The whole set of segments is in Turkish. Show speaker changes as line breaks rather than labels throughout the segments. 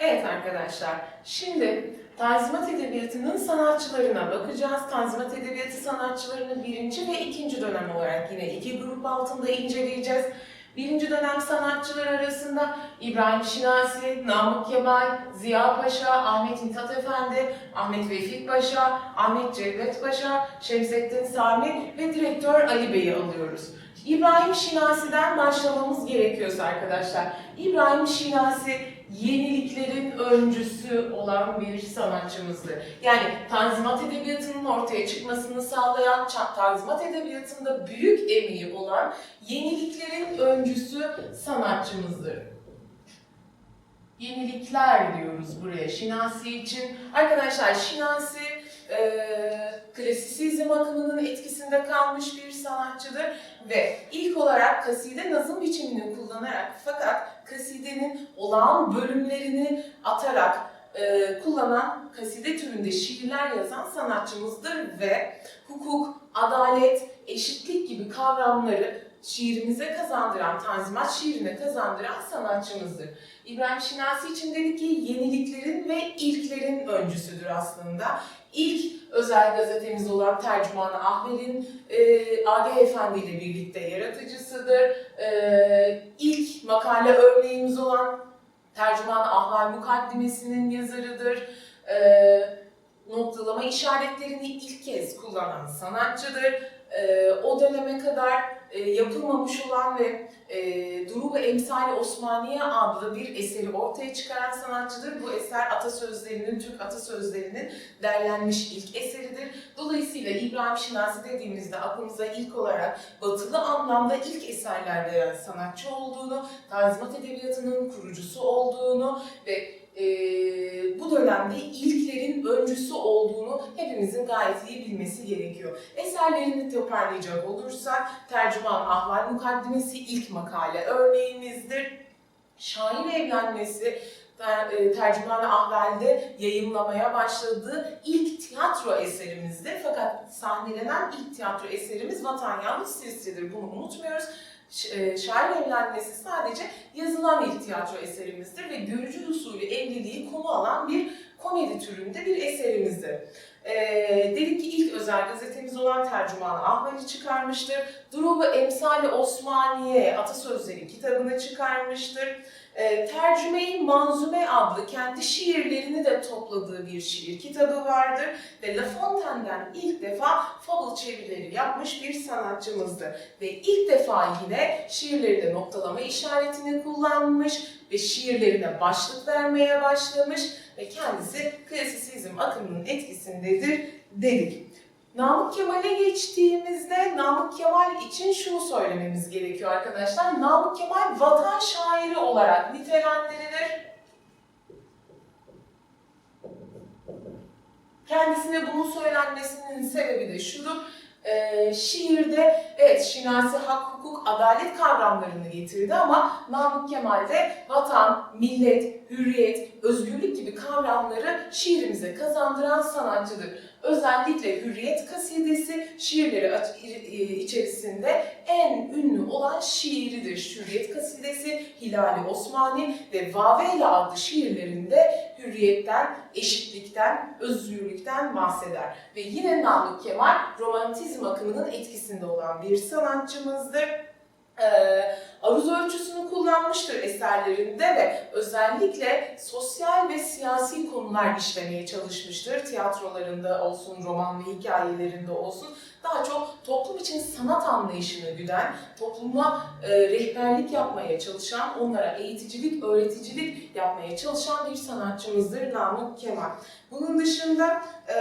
Evet arkadaşlar, şimdi Tanzimat Edebiyatı'nın sanatçılarına bakacağız. Tanzimat Edebiyatı sanatçılarını birinci ve ikinci dönem olarak yine iki grup altında inceleyeceğiz. Birinci dönem sanatçılar arasında İbrahim Şinasi, Namık Kemal, Ziya Paşa, Ahmet Mithat Efendi, Ahmet Vefik Paşa, Ahmet Cevdet Paşa, Şemsettin Sami ve direktör Ali Bey'i alıyoruz. İbrahim Şinasi'den başlamamız gerekiyorsa arkadaşlar. İbrahim Şinasi yeniliklerin öncüsü olan bir sanatçımızdır. Yani Tanzimat Edebiyatı'nın ortaya çıkmasını sağlayan, Tanzimat Edebiyatı'nda büyük emeği olan yeniliklerin öncüsü sanatçımızdır. Yenilikler diyoruz buraya Şinasi için. Arkadaşlar Şinasi eee klasisizm akımının etkisinde kalmış bir sanatçıdır ve ilk olarak kaside nazım biçimini kullanarak fakat kasidenin olağan bölümlerini atarak e, kullanan kaside türünde şiirler yazan sanatçımızdır ve hukuk, adalet, eşitlik gibi kavramları şiirimize kazandıran, tanzimat şiirine kazandıran sanatçımızdır. İbrahim Şinasi için dedik ki yeniliklerin ve ilklerin öncüsüdür aslında. İlk özel gazetemiz olan Tercüman-ı Ahmet'in e, Agah Efendi ile birlikte yaratıcısıdır. E, ilk makale örneğimiz olan Tercüman-ı Ahval Mukaddimesi'nin yazarıdır. E, noktalama işaretlerini ilk kez kullanan sanatçıdır. E, o döneme kadar e, yapılmamış olan ve e, Duru Emsali Osmaniye adlı bir eseri ortaya çıkaran sanatçıdır. Bu eser atasözlerinin, Türk atasözlerinin derlenmiş ilk eseridir. Dolayısıyla İbrahim Şinasi dediğimizde aklımıza ilk olarak batılı anlamda ilk eserler veren sanatçı olduğunu, Tanzimat Edebiyatı'nın kurucusu olduğunu ve e, bu dönemde ilklerin öncüsü olduğunu hepimizin gayet iyi bilmesi gerekiyor. Eserlerini toparlayacak olursak, Tercüman Ahval Mukaddimesi ilk makale örneğimizdir. Şahin Evlenmesi ter, e, Tercüman-ı Ahval'de yayınlamaya başladığı ilk tiyatro eserimizdir. Fakat sahnelenen ilk tiyatro eserimiz Vatan Yalnız Silsiledir. Bunu unutmuyoruz. Şair Evlenmesi sadece yazılan ilk tiyatro eserimizdir ve görücü usulü evliliği konu alan bir komedi türünde bir eserimizdir. Ee, dedik ki ilk özel gazetemiz olan Tercüman Ahval'i çıkarmıştır. Durubu Emsali Osmaniye Atasözleri kitabını çıkarmıştır. Ee, Tercüme-i Manzume adlı kendi şiirlerini de topladığı bir şiir kitabı vardır. Ve La Fontaine'den ilk defa fable çevirileri yapmış bir sanatçımızdır. Ve ilk defa yine şiirlerinde noktalama işaretini kullanmış ve şiirlerine başlık vermeye başlamış ve kendisi klasisizm akımının etkisindedir dedik. Namık Kemal'e geçtiğimizde Namık Kemal için şunu söylememiz gerekiyor arkadaşlar. Namık Kemal vatan şairi olarak nitelendirilir. Kendisine bunun söylenmesinin sebebi de şudur. Ee, şiirde evet Şinasi hak, hukuk, adalet kavramlarını getirdi ama Namık Kemal de vatan, millet, hürriyet, özgürlük gibi kavramları şiirimize kazandıran sanatçıdır. Özellikle Hürriyet kasidesi şiirleri içerisinde en ünlü olan şiiridir. Hürriyet kasidesi, Hilali Osmani ve Vaveyla adlı şiirlerinde hürriyetten, eşitlikten, özgürlükten bahseder. Ve yine Namık Kemal romantizm akımının etkisinde olan bir sanatçımızdır. Ee, aruz ölçüsünü kullanmıştır eserlerinde ve özellikle sosyal ve siyasi konular işlemeye çalışmıştır. Tiyatrolarında olsun, roman ve hikayelerinde olsun daha çok toplum için sanat anlayışını güden, topluma e, rehberlik yapmaya çalışan, onlara eğiticilik, öğreticilik yapmaya çalışan bir sanatçımızdır Namık Kemal. Bunun dışında e,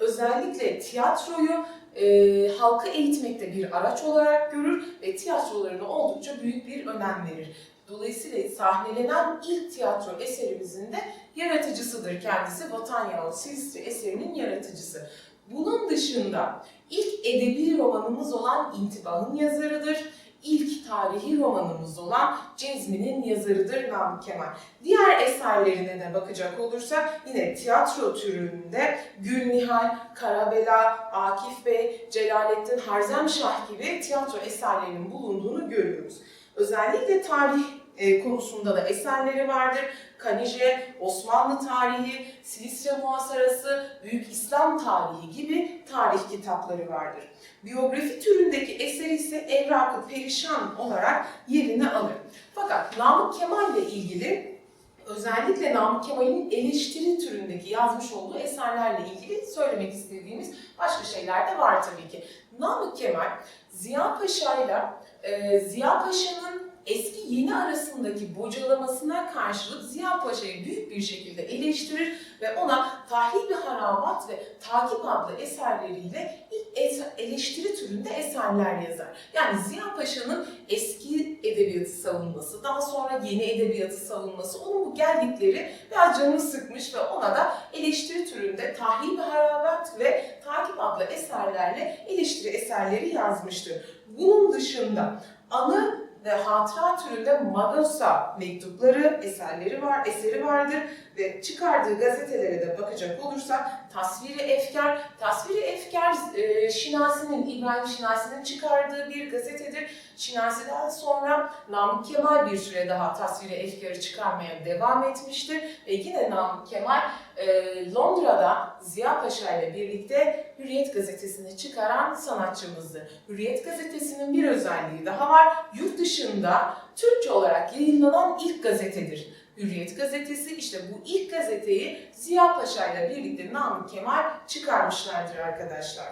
özellikle tiyatroyu e, halkı eğitmekte bir araç olarak görür ve tiyatrolarına oldukça büyük bir önem verir. Dolayısıyla sahnelenen ilk tiyatro eserimizin de yaratıcısıdır kendisi. Vatan Yağı Silstre eserinin yaratıcısı. Bunun dışında ilk edebi romanımız olan İntibah'ın yazarıdır. İlk tarihi romanımız olan Cezmi'nin yazarıdır Namık Kemal. Diğer eserlerine de bakacak olursak yine tiyatro türünde Gülnihal, Karabela, Akif Bey, Celalettin Harzemşah gibi tiyatro eserlerinin bulunduğunu görüyoruz. Özellikle tarih e, konusunda da eserleri vardır. Kanije, Osmanlı tarihi, Silistre muhasarası, Büyük İslam tarihi gibi tarih kitapları vardır. Biyografi türündeki eseri ise Evrak-ı Perişan olarak yerini alır. Fakat Namık Kemal ile ilgili özellikle Namık Kemal'in eleştiri türündeki yazmış olduğu eserlerle ilgili söylemek istediğimiz başka şeyler de var tabii ki. Namık Kemal Ziya Paşa'yla e, Ziya Paşa'nın eski yeni arasındaki bocalamasına karşılık Ziya Paşa'yı büyük bir şekilde eleştirir ve ona Tahrib-i Harabat ve Takip adlı eserleriyle ilk eleştiri türünde eserler yazar. Yani Ziya Paşa'nın eski edebiyatı savunması, daha sonra yeni edebiyatı savunması, onun bu geldikleri biraz canını sıkmış ve ona da eleştiri türünde Tahrib-i Harabat ve Takip adlı eserlerle eleştiri eserleri yazmıştır. Bunun dışında anı ve hatıra türünde Madosa mektupları, eserleri var, eseri vardır ve çıkardığı gazetelere de bakacak olursak Tasviri Efkar, Tasviri Efkar e, Şinasi'nin, İbrahim Şinasi'nin çıkardığı bir gazetedir. Şinasi'den sonra Namık Kemal bir süre daha Tasviri Efkar'ı çıkarmaya devam etmiştir ve yine Namık Kemal e, Londra'da Ziya Paşa ile birlikte Hürriyet gazetesini çıkaran sanatçımızdır. Hürriyet gazetesinin bir özelliği daha var. Yurt dışında Türkçe olarak yayınlanan ilk gazetedir. Hürriyet gazetesi işte bu ilk gazeteyi Ziya Paşa ile birlikte Namık Kemal çıkarmışlardır arkadaşlar.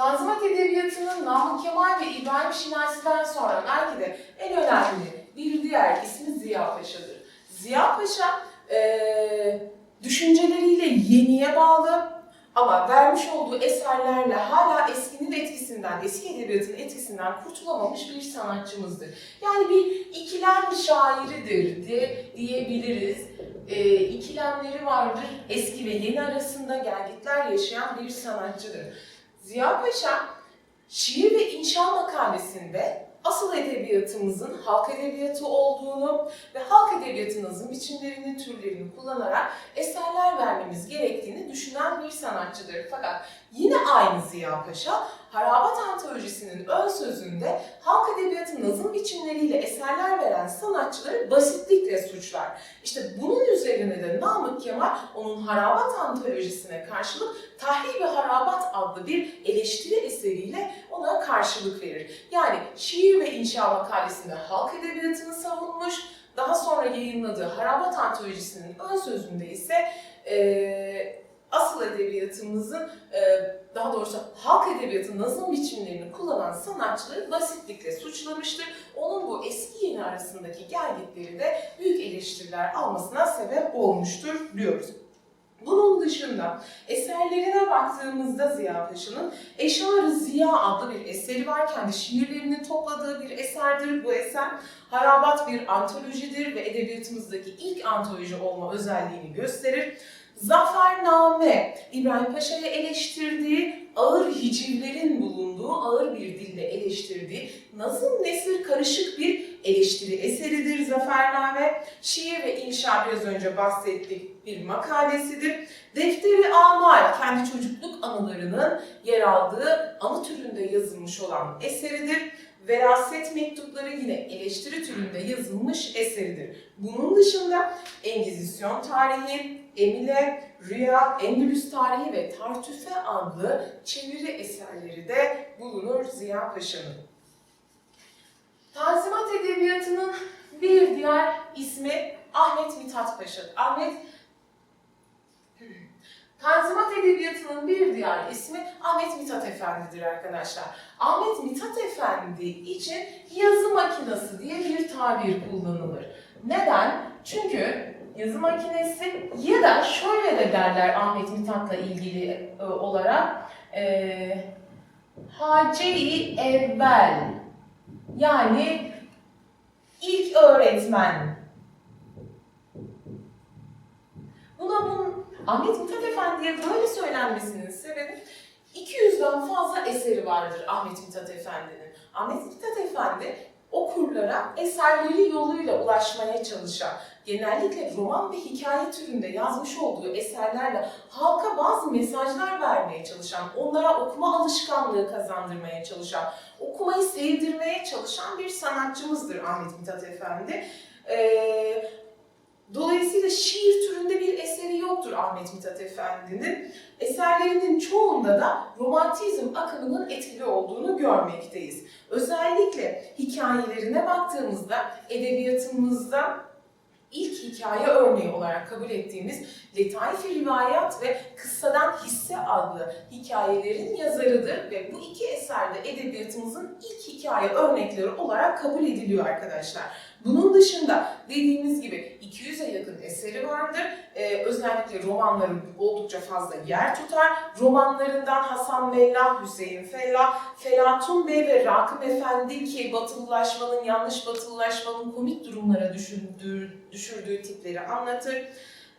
Tanzimat Edebiyatı'nın Namık Kemal ve İbrahim Şinasi'den sonra belki de en önemli bir diğer ismi Ziya Paşa'dır. Ziya Paşa eee, düşünceleriyle yeniye bağlı ama vermiş olduğu eserlerle hala eskinin etkisinden, eski edebiyatın etkisinden kurtulamamış bir sanatçımızdır. Yani bir ikilem şairidir diye diyebiliriz. Ee, ikilemleri vardır. Eski ve yeni arasında gelgitler yaşayan bir sanatçıdır. Ziya Paşa şiir ve inşa makalesinde asıl edebiyatımızın halk edebiyatı olduğunu ve halk edebiyatınızın biçimlerini, türlerini kullanarak eserler vermemiz gerektiğini düşünen bir sanatçıdır. Fakat yine aynı Ziya Paşa, Harabat Antolojisi'nin ön sözünde halk edebiyatı nazım biçimleriyle eserler veren sanatçıları basitlikle suçlar. İşte bunun üzerine de Namık Kemal onun Harabat Antolojisi'ne karşılık Tahrib-i Harabat adlı bir eleştiri eseriyle ona karşılık verir. Yani şiir ve inşa makalesinde halk edebiyatını savunmuş, daha sonra yayınladığı Harabat Antolojisi'nin ön sözünde ise eee, asıl edebiyatımızın eee, daha doğrusu halk edebiyatı nazım biçimlerini kullanan sanatçıları basitlikle suçlamıştır. Onun bu eski yeni arasındaki gelgitleri de büyük eleştiriler almasına sebep olmuştur diyoruz. Bunun dışında eserlerine baktığımızda Ziya Paşa'nın Eşar-ı Ziya adlı bir eseri var. Kendi şiirlerini topladığı bir eserdir bu eser. Harabat bir antolojidir ve edebiyatımızdaki ilk antoloji olma özelliğini gösterir. Zafername, İbrahim Paşa'yı eleştirdiği, ağır hicivlerin bulunduğu, ağır bir dille eleştirdiği, nazım nesir karışık bir eleştiri eseridir Zafername. Şiir ve inşa biraz önce bahsettik bir makalesidir. Defteri Amal, kendi çocukluk anılarının yer aldığı anı türünde yazılmış olan eseridir. Veraset mektupları yine eleştiri türünde yazılmış eseridir. Bunun dışında Engizisyon tarihi, Emile, Rüya, Endülüs tarihi ve Tartüfe adlı çeviri eserleri de bulunur Ziya Paşa'nın. Tanzimat Edebiyatı'nın bir diğer ismi Ahmet Mithat Paşa. Ahmet Tanzimat Edebiyatı'nın bir diğer ismi Ahmet Mithat Efendi'dir arkadaşlar. Ahmet Mithat Efendi için yazı makinesi diye bir tabir kullanılır. Neden? Çünkü yazı makinesi ya da şöyle de derler Ahmet Mithat'la ilgili e, olarak e, Hace-i evvel yani ilk öğretmen. Buna bunun Ahmet Mithat Efendi'ye böyle söylenmesinin sebebi 200'den fazla eseri vardır Ahmet Mithat Efendi'nin. Ahmet Mithat Efendi okurlara eserleri yoluyla ulaşmaya çalışan, genellikle roman ve hikaye türünde yazmış olduğu eserlerle halka bazı mesajlar vermeye çalışan, onlara okuma alışkanlığı kazandırmaya çalışan, okumayı sevdirmeye çalışan bir sanatçımızdır Ahmet Mithat Efendi. Ee, dolayısıyla şiir türünde yoktur Ahmet Mithat Efendi'nin. Eserlerinin çoğunda da romantizm akımının etkili olduğunu görmekteyiz. Özellikle hikayelerine baktığımızda edebiyatımızda ilk hikaye örneği olarak kabul ettiğimiz Letaif-i Rivayat ve Kıssadan Hisse adlı hikayelerin yazarıdır ve bu iki eser de edebiyatımızın ilk hikaye örnekleri olarak kabul ediliyor arkadaşlar. Bunun dışında dediğimiz gibi 200'e yakın eseri vardır. Ee, özellikle romanları oldukça fazla yer tutar. Romanlarından Hasan Mellah, Hüseyin Fellah, Felatun Bey ve Rakım Efendi ki batılılaşmanın, yanlış batılılaşmanın komik durumlara düşürdüğü, düşürdüğü tipleri anlatır.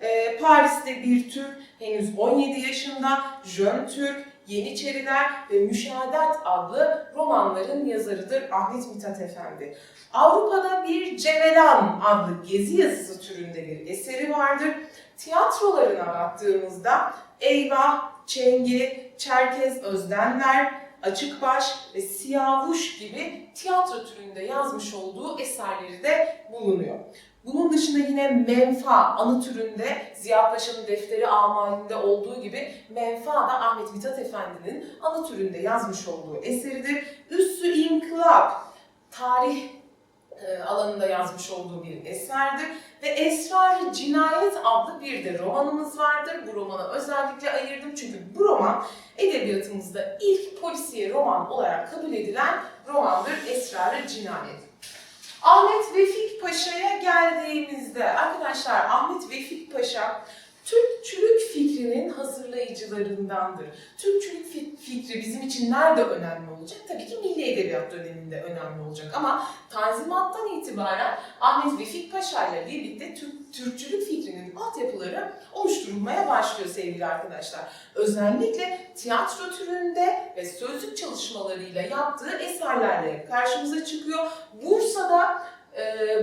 Ee, Paris'te bir Türk, henüz 17 yaşında, Jön Türk, Yeniçeriler ve Müşahadat adlı romanların yazarıdır Ahmet Mithat Efendi. Avrupa'da bir Cevelan adlı gezi yazısı türünde bir eseri vardır. Tiyatrolarına baktığımızda Eyvah, Çengi, Çerkez Özdenler, Açıkbaş ve Siyavuş gibi tiyatro türünde yazmış olduğu eserleri de bulunuyor. Bunun dışında yine Menfa anı türünde Ziya Paşa'nın defteri amalinde olduğu gibi Menfa da Ahmet Mithat Efendi'nin anı türünde yazmış olduğu eseridir. Üssü İnkılap tarih e, alanında yazmış olduğu bir eserdir. Ve Esrar-ı Cinayet adlı bir de romanımız vardır. Bu romanı özellikle ayırdım çünkü bu roman edebiyatımızda ilk polisiye roman olarak kabul edilen romandır Esrar-ı Cinayet. Ahmet Paşa'ya geldiğimizde arkadaşlar Ahmet Vefik Paşa Türkçülük fikrinin hazırlayıcılarındandır. Türkçülük fi- fikri bizim için nerede önemli olacak? Tabii ki Milli Edebiyat döneminde önemli olacak ama Tanzimat'tan itibaren Ahmet Vefik Paşa ile birlikte Türk, Türkçülük fikrinin altyapıları oluşturulmaya başlıyor sevgili arkadaşlar. Özellikle tiyatro türünde ve sözlük çalışmalarıyla yaptığı eserlerle karşımıza çıkıyor. Bursa'da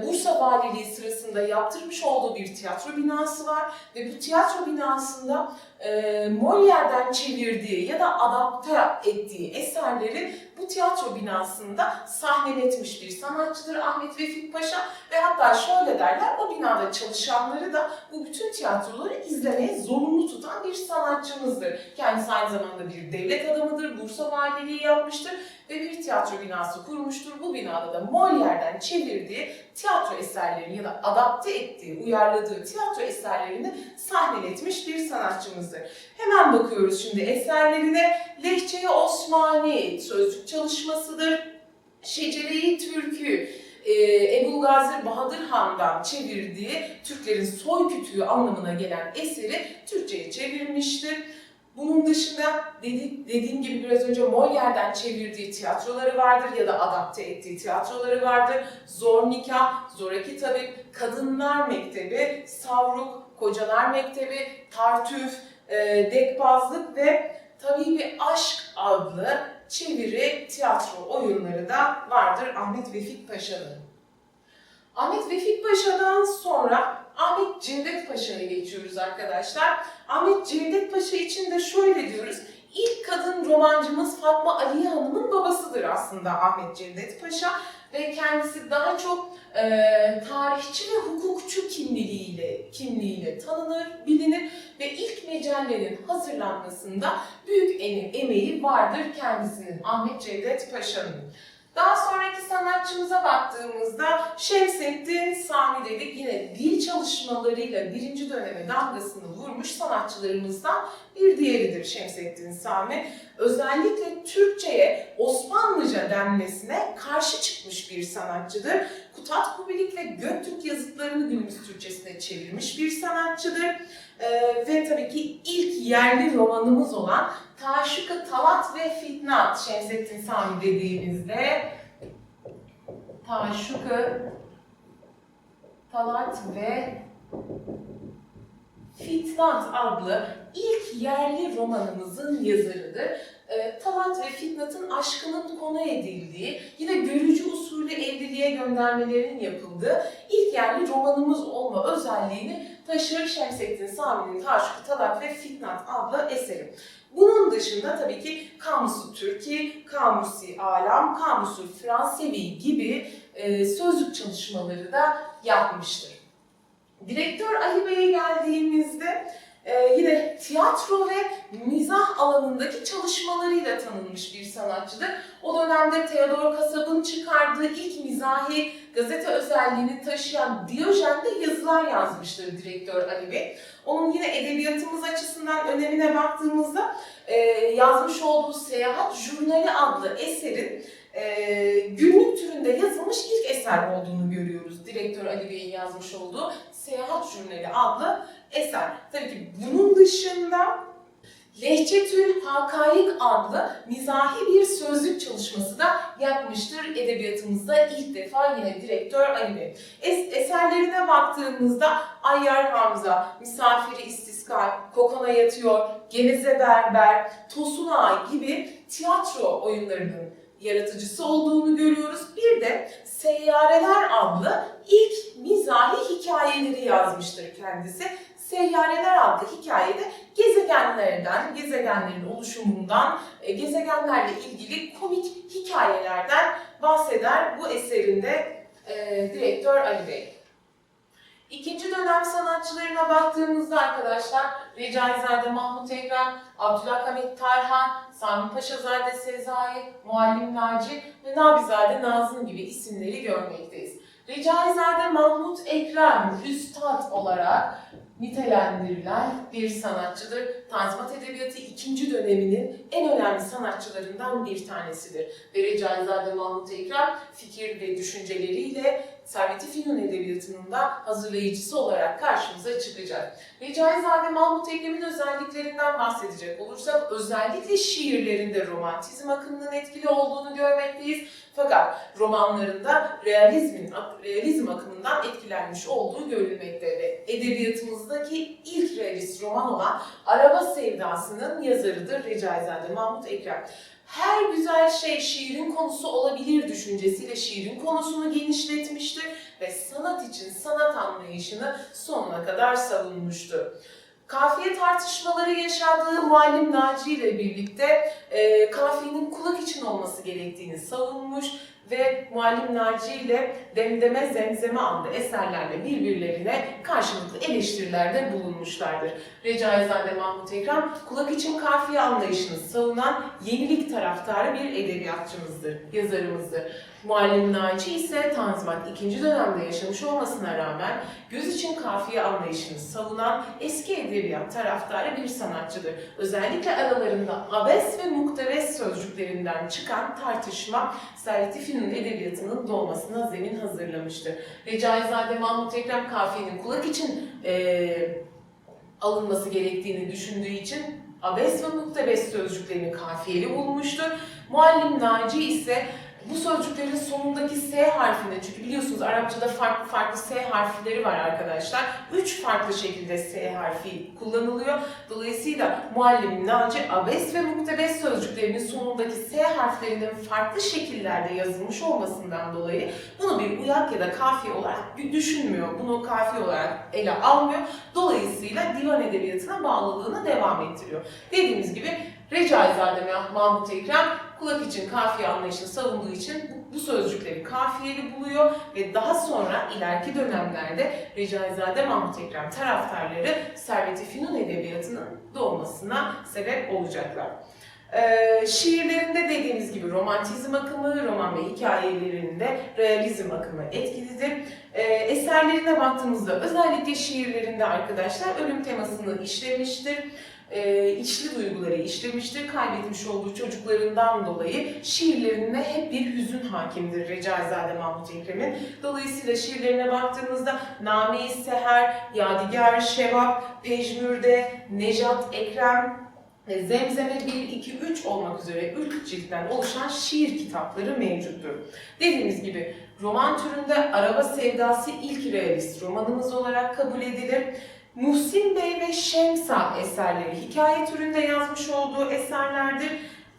Bursa Valiliği sırasında yaptırmış olduğu bir tiyatro binası var. Ve bu tiyatro binasında e, Molière'den çevirdiği ya da adapte ettiği eserleri bu tiyatro binasında sahneletmiş bir sanatçıdır Ahmet Vefik Paşa ve hatta şöyle derler o binada çalışanları da bu bütün tiyatroları izlemeye zorunlu tutan bir sanatçımızdır. Kendisi aynı zamanda bir devlet adamıdır, Bursa Valiliği yapmıştır ve bir tiyatro binası kurmuştur. Bu binada da Molière'den çevirdiği tiyatro eserlerini ya da adapte ettiği, uyarladığı tiyatro eserlerini sahneletmiş bir sanatçımızdır. Hemen bakıyoruz şimdi eserlerine. Lehçe-i Osmani sözlük çalışmasıdır. Şecere-i Türkü, e, Ebu Gazir Bahadır Han'dan çevirdiği Türklerin soy kütüğü anlamına gelen eseri Türkçe'ye çevirmiştir. Bunun dışında dedi, dediğim gibi biraz önce Molière'den çevirdiği tiyatroları vardır ya da adapte ettiği tiyatroları vardır. Zor Nikah, Zoraki Tabip, Kadınlar Mektebi, Savruk, Kocalar Mektebi, Tartüf, Dekbazlık ve Tabii Aşk adlı çeviri tiyatro oyunları da vardır Ahmet Vefik Paşa'nın. Ahmet Vefik Paşa'dan sonra Ahmet Cevdet Paşa'ya geçiyoruz arkadaşlar. Ahmet Cevdet Paşa için de şöyle diyoruz. İlk kadın romancımız Fatma Aliye Hanım'ın babasıdır aslında Ahmet Cevdet Paşa ve kendisi daha çok e, tarihçi ve hukukçu kimliğiyle kimliğiyle tanınır, bilinir ve ilk mecellerin hazırlanmasında büyük em- emeği vardır kendisinin Ahmet Cevdet Paşa'nın. Daha sonraki sanatçımıza baktığımızda Şemsettin Sami dedik yine dil çalışmalarıyla birinci döneme damgasını vurmuş sanatçılarımızdan bir diğeridir Şemsettin Sami. Özellikle Türkçe'ye Osmanlıca denmesine karşı çıkmış bir sanatçıdır. Kutat Kubilik ve Göktürk yazıtlarını günümüz Türkçesine çevirmiş bir sanatçıdır. Ee, ve tabii ki ilk yerli romanımız olan Taşıkı Talat ve Fitnat Şemsettin Sami dediğimizde Taşıkı Talat ve Fitnat adlı ilk yerli romanımızın yazarıdır. Ee, Talat ve Fitnat'ın aşkının konu edildiği, yine görücü usulü evliliğe göndermelerin yapıldığı ilk yerli romanımız olma özelliğini taşır Şemsettin Sami'nin Taşkı Talat ve Fitnat adlı eseri. Bunun dışında tabii ki Kamusu Türki, Kamusi Alam, Kamusu Fransevi gibi e, sözlük çalışmaları da yapmıştır. Direktör Ali Bey'e geldiğimizde e, yine tiyatro ve mizah alanındaki çalışmalarıyla tanınmış bir sanatçıdır. O dönemde Theodor Kasab'ın çıkardığı ilk mizahi gazete özelliğini taşıyan Diyojen'de yazılar yazmıştır direktör Ali Bey. Onun yine edebiyatımız açısından önemine baktığımızda e, yazmış olduğu Seyahat Jurnali adlı eserin e, günlük türünde yazılmış ilk eser olduğunu görüyoruz. Direktör Ali Bey'in yazmış olduğu Seyahat Jurnali adlı eser. Tabii ki bunun dışında Lehçetül Hakayık adlı mizahi bir sözlük çalışması da yapmıştır edebiyatımızda ilk defa yine direktör Ali Bey. Es- eserlerine baktığımızda Ayyar Hamza, Misafiri İstiskal, Kokona Yatıyor, Geveze Berber, Tosun Ağa gibi tiyatro oyunlarının yaratıcısı olduğunu görüyoruz. Bir de Seyyareler adlı ilk mizahi hikayeleri yazmıştır kendisi. Seyyareler adlı hikayede gezegenlerden, gezegenlerin oluşumundan, e, gezegenlerle ilgili komik hikayelerden bahseder bu eserinde e, direktör Ali Bey. İkinci dönem sanatçılarına baktığımızda arkadaşlar Recaizade Mahmut Ekrem, Abdülhamit Tarhan, Sami Paşazade Sezai, Muallim Naci ve Nabizade Nazım gibi isimleri görmekteyiz. Recaizade Mahmut Ekrem Üstad olarak nitelendirilen bir sanatçıdır. Tanzimat Edebiyatı ikinci döneminin en önemli sanatçılarından bir tanesidir. Ve Recaizade Mahmut Ekrem fikir ve düşünceleriyle Servet-i Edebiyatı'nın da hazırlayıcısı olarak karşımıza çıkacak. Recaizade Mahmut Ekrem'in özelliklerinden bahsedecek olursak özellikle şiirlerinde romantizm akımının etkili olduğunu görmekteyiz. Fakat romanlarında realizmin, realizm akımından etkilenmiş olduğu görülmekte ve edebiyatımızdaki ilk realist roman olan Araba Sevdası'nın yazarıdır Recaizade Mahmut Ekrem. Her güzel şey şiirin konusu olabilir düşüncesiyle şiirin konusunu genişletmiştir ve sanat için sanat anlayışını sonuna kadar savunmuştu. Kafiye tartışmaları yaşadığı Muallim Naci ile birlikte e, kafiyenin kulak için olması gerektiğini savunmuş ve Muallim Naci ile Demdeme Zemzeme adlı eserlerle birbirlerine karşılıklı eleştirilerde bulunmuşlardır. Recaizade Mahmut Ekrem kulak için kafiye anlayışını savunan yenilik taraftarı bir edebiyatçımızdır, yazarımızdır. Muallim Naci ise Tanzimat ikinci dönemde yaşamış olmasına rağmen göz için kafiye anlayışını savunan eski edebiyat taraftarı bir sanatçıdır. Özellikle aralarında abes ve mukteves sözcüklerinden çıkan tartışma Servet-i edebiyatının doğmasına zemin hazırlamıştır. Recaizade Mahmut Ekrem kafiyenin kulak için eee, alınması gerektiğini düşündüğü için abes ve muktebes sözcüklerini kafiyeli bulmuştur. Muallim Naci ise bu sözcüklerin sonundaki S harfine çünkü biliyorsunuz Arapçada farklı farklı S harfleri var arkadaşlar. Üç farklı şekilde S harfi kullanılıyor. Dolayısıyla muallim Naci abes ve muktebes sözcüklerinin sonundaki S harflerinin farklı şekillerde yazılmış olmasından dolayı bunu bir uyak ya da kafiye olarak düşünmüyor. Bunu kafiye olarak ele almıyor. Dolayısıyla divan edebiyatına bağlılığını devam ettiriyor. Dediğimiz gibi Recaizade Mahmut Ekrem kulak için kafiye anlayışını savunduğu için bu, bu sözcükleri kafiyeli buluyor ve daha sonra ileriki dönemlerde Recaizade Mahmut Ekrem taraftarları Servet-i Fünun Edebiyatı'nın doğmasına sebep olacaklar. Ee, şiirlerinde dediğimiz gibi romantizm akımı, roman ve hikayelerinde realizm akımı etkilidir. Ee, eserlerine baktığımızda özellikle şiirlerinde arkadaşlar ölüm temasını işlemiştir e, içli duyguları işlemiştir. Kaybetmiş olduğu çocuklarından dolayı şiirlerinde hep bir hüzün hakimdir Recaizade Mahmut Ekrem'in. Dolayısıyla şiirlerine baktığımızda Name-i Seher, Yadigar Şevap, Pejmürde, Nejat Ekrem, ve Zemzeme 1, 2, 3 olmak üzere 3 ciltten oluşan şiir kitapları mevcuttur. Dediğimiz gibi roman türünde Araba Sevdası ilk realist romanımız olarak kabul edilir. Muhsin Bey ve Şemsa eserleri hikaye türünde yazmış olduğu eserlerdir.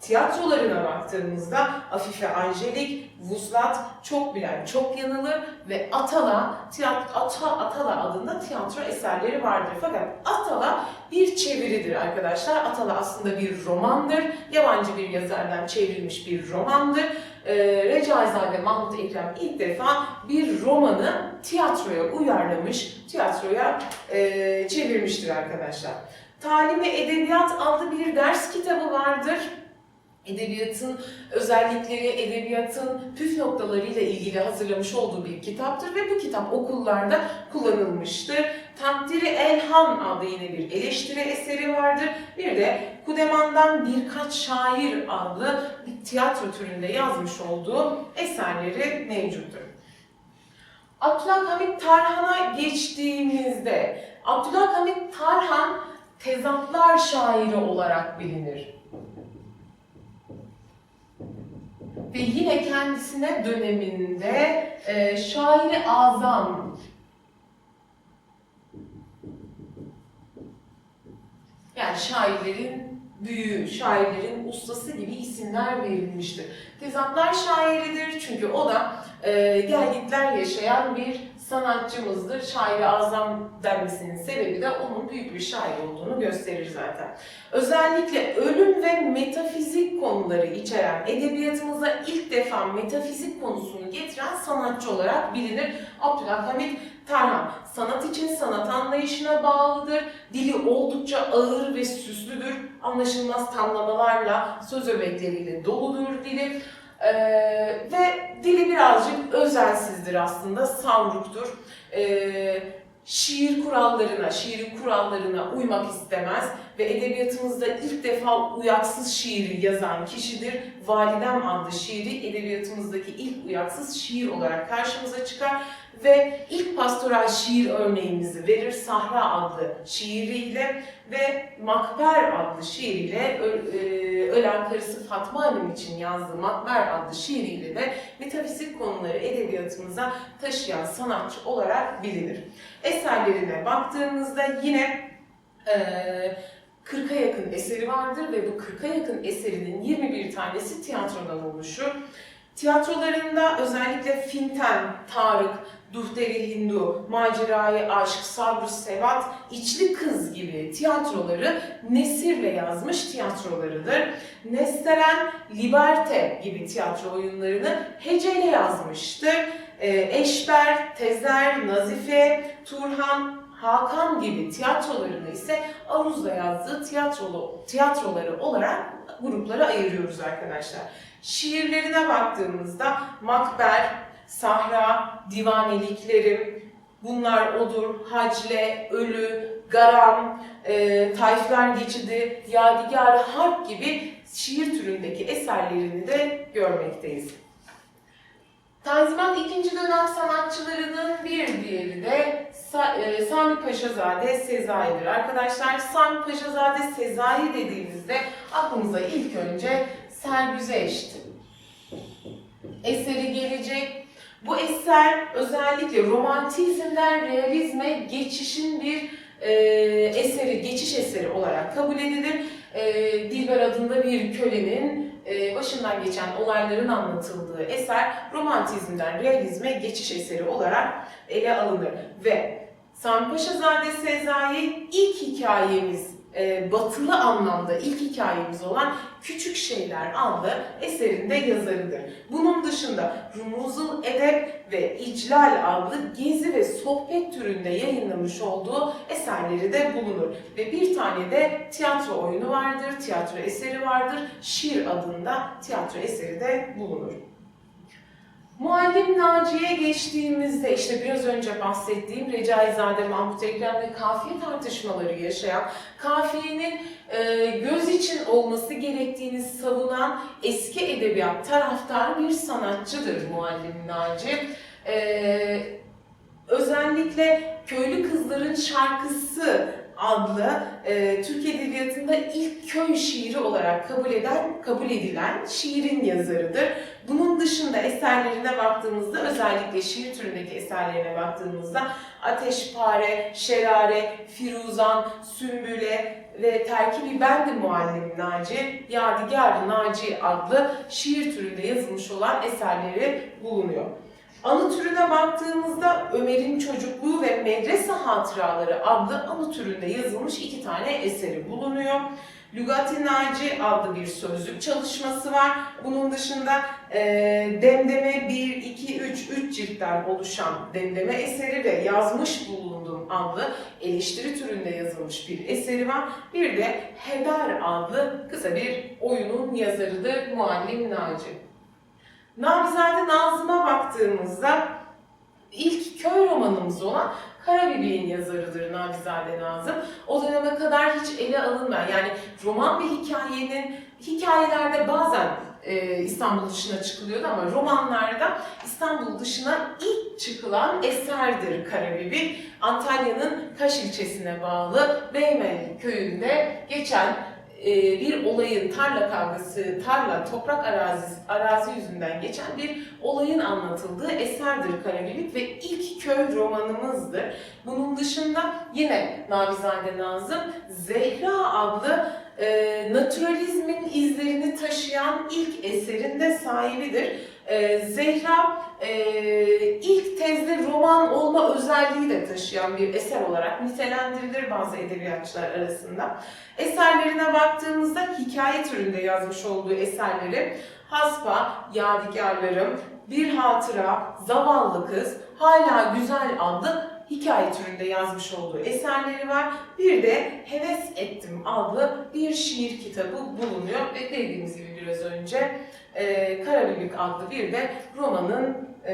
Tiyatrolarına baktığımızda Afife Angelik, Vuslat, Çok Bilen Çok Yanılır ve Atala, tiyat Ata, Atala adında tiyatro eserleri vardır. Fakat Atala bir çeviridir arkadaşlar. Atala aslında bir romandır. Yabancı bir yazardan çevrilmiş bir romandır. Ee, Recaizade Mahmut Ekrem ilk defa bir romanı tiyatroya uyarlamış, tiyatroya e, çevirmiştir arkadaşlar. Talim ve Edebiyat adlı bir ders kitabı vardır. Edebiyatın özellikleri, edebiyatın püf noktalarıyla ilgili hazırlamış olduğu bir kitaptır ve bu kitap okullarda kullanılmıştır. Takdiri Elhan adlı yine bir eleştiri eseri vardır. Bir de Kudeman'dan Birkaç Şair adlı bir tiyatro türünde yazmış olduğu eserleri mevcuttur. Abdülhamit Tarhan'a geçtiğimizde, Abdülhamit Tarhan tezatlar şairi olarak bilinir. Ve yine kendisine döneminde e, şairi azam yani şairlerin büyüğü, şairlerin ustası gibi isimler verilmiştir. Tezatlar şairidir çünkü o da e, gelgitler yaşayan bir sanatçımızdır. Şairi azam denmesinin sebebi de onun büyük bir şair olduğunu gösterir zaten. Özellikle ölüm ve metafizik konuları içeren edebiyatımıza ilk defa metafizik konusunu getiren sanatçı olarak bilinir. Abdülhamit Tarhan sanat için sanat anlayışına bağlıdır. Dili oldukça ağır ve süslüdür. Anlaşılmaz tamlamalarla, söz öbekleriyle doludur dili. Ee, ve dili birazcık özelsizdir aslında, savruktur. Ee, şiir kurallarına, şiirin kurallarına uymak istemez ve edebiyatımızda ilk defa uyaksız şiiri yazan kişidir. Validem adlı şiiri edebiyatımızdaki ilk uyaksız şiir olarak karşımıza çıkar ve ilk pastoral şiir örneğimizi verir Sahra adlı şiiriyle ve Makber adlı şiiriyle e, ölen karısı Fatma Hanım için yazdığı Makber adlı şiiriyle de metafizik konuları edebiyatımıza taşıyan sanatçı olarak bilinir. Eserlerine baktığımızda yine eee 40'a yakın eseri vardır ve bu 40'a yakın eserinin 21 tanesi tiyatrodan oluşur. Tiyatrolarında özellikle Finten, Tarık, Duhteri Hindu, Macerayı Aşk, Sabr Sevat, İçli Kız gibi tiyatroları Nesir'le yazmış tiyatrolarıdır. Nesteren, Liberte gibi tiyatro oyunlarını heceyle yazmıştır. Ee, Eşber, Tezer, Nazife, Turhan, Hakan gibi tiyatrolarını ise Aruz'la yazdığı tiyatrolu, tiyatroları olarak gruplara ayırıyoruz arkadaşlar. Şiirlerine baktığımızda Makber, Sahra, Divaneliklerim, bunlar odur, Hacle, Ölü, Garam, e, Tayflar Geçidi, Yadigar Harp gibi şiir türündeki eserlerini de görmekteyiz. Tanzimat ikinci dönem sanatçılarının bir diğeri de Sa- e, Sami Paşazade Sezai'dir. Arkadaşlar Sami Paşazade Sezai dediğimizde aklımıza ilk önce Sergüzeşt eseri gelecek. Bu eser özellikle romantizmden realizme geçişin bir e, eseri, geçiş eseri olarak kabul edilir. E, Dilber adında bir kölenin başından geçen olayların anlatıldığı eser romantizmden realizme geçiş eseri olarak ele alınır. Ve Sami Paşazade Sezai ilk hikayemiz e, batılı anlamda ilk hikayemiz olan Küçük Şeyler adlı eserinde yazarıdır. Bunun dışında Rumuzul Edep ve İclal adlı gezi ve sohbet türünde yayınlamış olduğu eserleri de bulunur. Ve bir tane de tiyatro oyunu vardır, tiyatro eseri vardır. Şiir adında tiyatro eseri de bulunur. Muallim Naci'ye geçtiğimizde işte biraz önce bahsettiğim Recaizade Mahmut Ekrem ve kafiye tartışmaları yaşayan, kafiyenin e, göz için olması gerektiğini savunan eski edebiyat taraftar bir sanatçıdır Muallim Naci. E, özellikle Köylü Kızların Şarkısı adlı e, Türk Edebiyatı'nda ilk köy şiiri olarak kabul eden, kabul edilen şiirin yazarıdır. Bunun dışında eserlerine baktığımızda, özellikle şiir türündeki eserlerine baktığımızda Ateşpare, Şerare, Firuzan, Sümbüle ve Terkibi Bendi Muallim Naci, Yadigar Naci adlı şiir türünde yazılmış olan eserleri bulunuyor. Anı türüne baktığımızda Ömer'in Çocukluğu ve Medrese Hatıraları adlı anı türünde yazılmış iki tane eseri bulunuyor. Lügati Naci adlı bir sözlük çalışması var. Bunun dışında e, Demdeme 1, 2, 3, 3 ciltten oluşan Demdeme eseri ve Yazmış Bulundum adlı eleştiri türünde yazılmış bir eseri var. Bir de Heder adlı kısa bir oyunun yazarıdır Muallim Naci. Nabizade Nazım'a baktığımızda ilk köy romanımız olan Karabibik'in yazarıdır Nabizade Nazım. O döneme kadar hiç ele alınmayan yani roman ve hikayenin hikayelerde bazen e, İstanbul dışına çıkılıyordu ama romanlarda İstanbul dışına ilk çıkılan eserdir Karabibik. Antalya'nın Kaş ilçesine bağlı Beymenli köyünde geçen bir olayın tarla kavgası, tarla, toprak arazi, arazi yüzünden geçen bir olayın anlatıldığı eserdir Karabibik ve ilk köy romanımızdır. Bunun dışında yine Nabizade Nazım Zehra adlı e, naturalizmin izlerini taşıyan ilk eserin de sahibidir. E, Zehra e, ilk tezde roman olma özelliği de taşıyan bir eser olarak nitelendirilir bazı edebiyatçılar arasında. Eserlerine baktığımızda hikaye türünde yazmış olduğu eserleri Haspa, Yadigarlarım, Bir Hatıra, Zavallı Kız, Hala Güzel adlı hikaye türünde yazmış olduğu eserleri var. Bir de Heves Ettim adlı bir şiir kitabı bulunuyor ve dediğimiz gibi biraz önce e, Karabibik adlı bir de romanın e,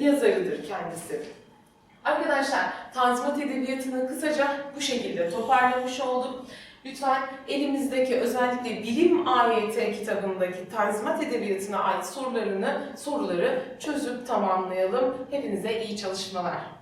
yazarıdır kendisi. Arkadaşlar Tanzimat Edebiyatı'nı kısaca bu şekilde toparlamış olduk. Lütfen elimizdeki özellikle bilim AYT kitabındaki Tanzimat Edebiyatı'na ait sorularını, soruları çözüp tamamlayalım. Hepinize iyi çalışmalar.